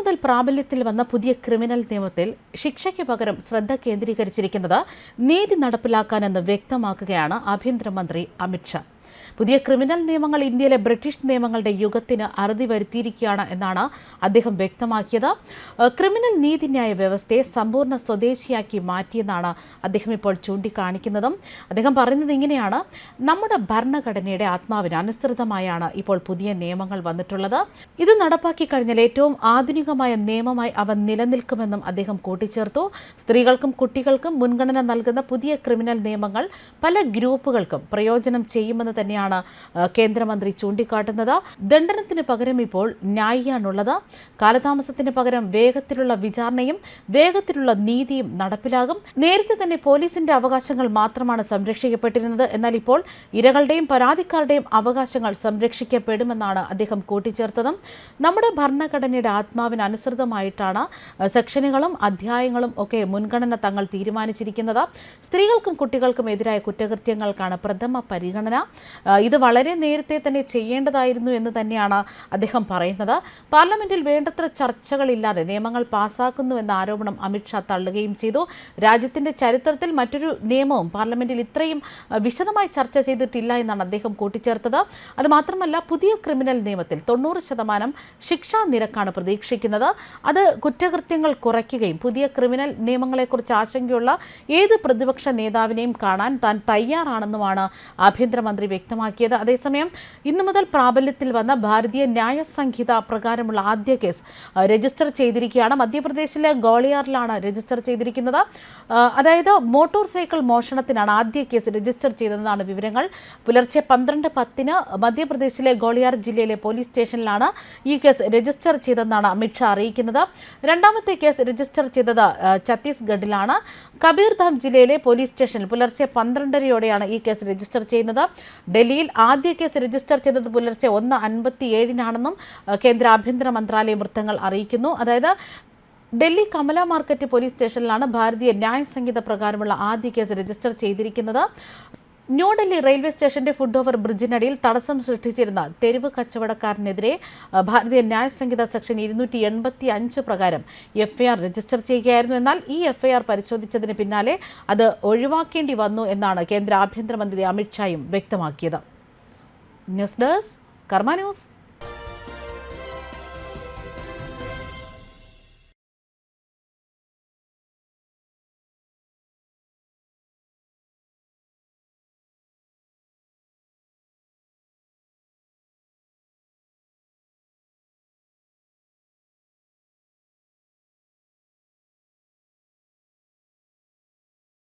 മുതൽ പ്രാബല്യത്തിൽ വന്ന പുതിയ ക്രിമിനൽ നിയമത്തിൽ ശിക്ഷയ്ക്ക് പകരം ശ്രദ്ധ കേന്ദ്രീകരിച്ചിരിക്കുന്നത് നീതി നടപ്പിലാക്കാനെന്ന് വ്യക്തമാക്കുകയാണ് ആഭ്യന്തരമന്ത്രി അമിത്ഷാ പുതിയ ക്രിമിനൽ നിയമങ്ങൾ ഇന്ത്യയിലെ ബ്രിട്ടീഷ് നിയമങ്ങളുടെ യുഗത്തിന് അറുതി വരുത്തിയിരിക്കുകയാണ് എന്നാണ് അദ്ദേഹം വ്യക്തമാക്കിയത്. ക്രിമിനൽ നീതിന്യായ വ്യവസ്ഥയെ സമ്പൂർണ സ്വദേശിയാക്കി മാറ്റിയെന്നാണ് അദ്ദേഹം ഇപ്പോൾ ചൂണ്ടിക്കാണിക്കുന്നതും. അദ്ദേഹം പറയുന്നത് ഇങ്ങനെയാണ്. നമ്മുടെ ഭരണഘടനയുടെ ആത്മാവിന് അനുസൃതമായാണ് ഇപ്പോൾ പുതിയ നിയമങ്ങൾ വന്നിട്ടുള്ളത്. ഇത് നടപ്പാക്കി കഴിഞ്ഞാൽ ഏറ്റവും ആധുനികമായ നിയമമായി അവ നിലനിൽക്കുമെന്നും അദ്ദേഹം കൂട്ടിച്ചേർത്തു. സ്ത്രീകൾക്കും കുട്ടികൾക്കും മുൻഗണന നൽകുന്ന പുതിയ ക്രിമിനൽ നിയമങ്ങൾ പല ഗ്രൂപ്പുകൾക്കും പ്രയോജനം ചെയ്യുമെന്ന് തന്നെയാണ് ആ, കേന്ദ്രമന്ത്രി ചൂണ്ടിക്കാട്ടുന്നത്. ദണ്ഡനത്തിന് പകരം ഇപ്പോൾ ന്യായിയാണുള്ളത്. കാലതാമസത്തിന് പകരം വേഗത്തിലുള്ള വിചാരണയും വേഗത്തിലുള്ള നീതിയും നടപ്പിലാകും. നേരത്തെ തന്നെ പോലീസിന്റെ അവകാശങ്ങൾ മാത്രമാണ് സംരക്ഷിക്കപ്പെട്ടിരുന്നത്. എന്നാൽ ഇപ്പോൾ ഇരകളുടെയും പരാതിക്കാരുടെയും അവകാശങ്ങൾ സംരക്ഷിക്കപ്പെടുമെന്നാണ് അദ്ദേഹം കൂട്ടിച്ചേർത്തതും. നമ്മുടെ ഭരണഘടനയുടെ ആത്മാവിന് അനുസൃതമായിട്ടാണ് സെക്ഷനുകളും അധ്യായങ്ങളും ഒക്കെ മുൻഗണന തങ്ങൾ തീരുമാനിച്ചിരിക്കുന്നത്. സ്ത്രീകൾക്കും കുട്ടികൾക്കും എതിരായ കുറ്റകൃത്യങ്ങൾക്കാണ് പ്രഥമ പരിഗണന. ഇത് വളരെ നേരത്തെ തന്നെ ചെയ്യേണ്ടതായിരുന്നു എന്ന് തന്നെയാണ് അദ്ദേഹം പറയുന്നത്. പാർലമെന്റിൽ വേണ്ടത്ര ചർച്ചകളില്ലാതെ നിയമങ്ങൾ പാസാക്കുന്നുവെന്ന ആരോപണം അമിത്ഷാ തള്ളുകയും ചെയ്തു. രാജ്യത്തിന്റെ ചരിത്രത്തിൽ മറ്റൊരു നിയമവും പാർലമെന്റിൽ ഇത്രയും വിശദമായി ചർച്ച ചെയ്തിട്ടില്ല എന്നാണ് അദ്ദേഹം കൂട്ടിച്ചേർത്തത്. അതുമാത്രമല്ല പുതിയ ക്രിമിനൽ നിയമത്തിൽ തൊണ്ണൂറ് ശതമാനം ശിക്ഷാ നിരക്കാണ് പ്രതീക്ഷിക്കുന്നത്. അത് കുറ്റകൃത്യങ്ങൾ കുറയ്ക്കുകയും പുതിയ ക്രിമിനൽ നിയമങ്ങളെക്കുറിച്ച് ആശങ്കയുള്ള ഏത് പ്രതിപക്ഷ നേതാവിനെയും കാണാൻ താൻ തയ്യാറാണെന്നുമാണ് ആഭ്യന്തരമന്ത്രി വ്യക്തമാക്കിയത്. അതേസമയം ഇന്നു മുതൽ പ്രാബല്യത്തിൽ വന്ന ഭാരതീയ ന്യായ സംഹിത പ്രകാരമുള്ള ആദ്യ കേസ് രജിസ്റ്റർ ചെയ്തിരിക്കുകയാണ്. മധ്യപ്രദേശിലെ ഗോളിയാറിലാണ് രജിസ്റ്റർ ചെയ്തിരിക്കുന്നത്. അതായത് മോട്ടോർ സൈക്കിൾ മോഷണത്തിനാണ് ആദ്യ കേസ് രജിസ്റ്റർ ചെയ്തതെന്നാണ് വിവരങ്ങൾ. പുലർച്ചെ പന്ത്രണ്ട് പത്തിന് മധ്യപ്രദേശിലെ ഗോളിയാർ ജില്ലയിലെ പോലീസ് സ്റ്റേഷനിലാണ് ഈ കേസ് രജിസ്റ്റർ ചെയ്തതെന്നാണ് അമിത്ഷാ അറിയിക്കുന്നത്. രണ്ടാമത്തെ കേസ് രജിസ്റ്റർ ചെയ്തത് ഛത്തീസ്ഗഡിലാണ്. കബീർധാം ജില്ലയിലെ പോലീസ് സ്റ്റേഷനിൽ പുലർച്ചെ പന്ത്രണ്ടരയോടെയാണ് ഈ കേസ് രജിസ്റ്റർ ചെയ്യുന്നത്. ഡൽഹിയിൽ ആദ്യ കേസ് രജിസ്റ്റർ ചെയ്തത് പുലർച്ചെ ഒന്ന് അൻപത്തി ഏഴിനാണെന്നും കേന്ദ്ര ആഭ്യന്തര മന്ത്രാലയ വൃത്തങ്ങൾ അറിയിക്കുന്നു. അതായത് ഡൽഹി കമല മാർക്കറ്റ് പോലീസ് സ്റ്റേഷനിലാണ് ഭാരതീയ ന്യായ സംഗീത പ്രകാരമുള്ള ആദ്യ കേസ് രജിസ്റ്റർ ചെയ്തിരിക്കുന്നത്. ന്യൂഡൽഹി റെയിൽവേ സ്റ്റേഷന്റെ ഫുഡ് ഓവർ ബ്രിഡ്ജിനടിയിൽ തടസ്സം സൃഷ്ടിച്ചിരുന്ന തെരുവ് കച്ചവടക്കാരനെതിരെ ഭാരതീയ ന്യായ സംഹിത സെക്ഷൻ ഇരുന്നൂറ്റി എൺപത്തി അഞ്ച് പ്രകാരം എഫ്ഐആർ രജിസ്റ്റർ ചെയ്യുകയായിരുന്നു. എന്നാൽ ഈ എഫ്ഐആർ പരിശോധിച്ചതിന് പിന്നാലെ അത് ഒഴിവാക്കേണ്ടി വന്നു എന്നാണ് കേന്ദ്ര ആഭ്യന്തരമന്ത്രി അമിത്ഷായും വ്യക്തമാക്കിയത്. News desk Karma news.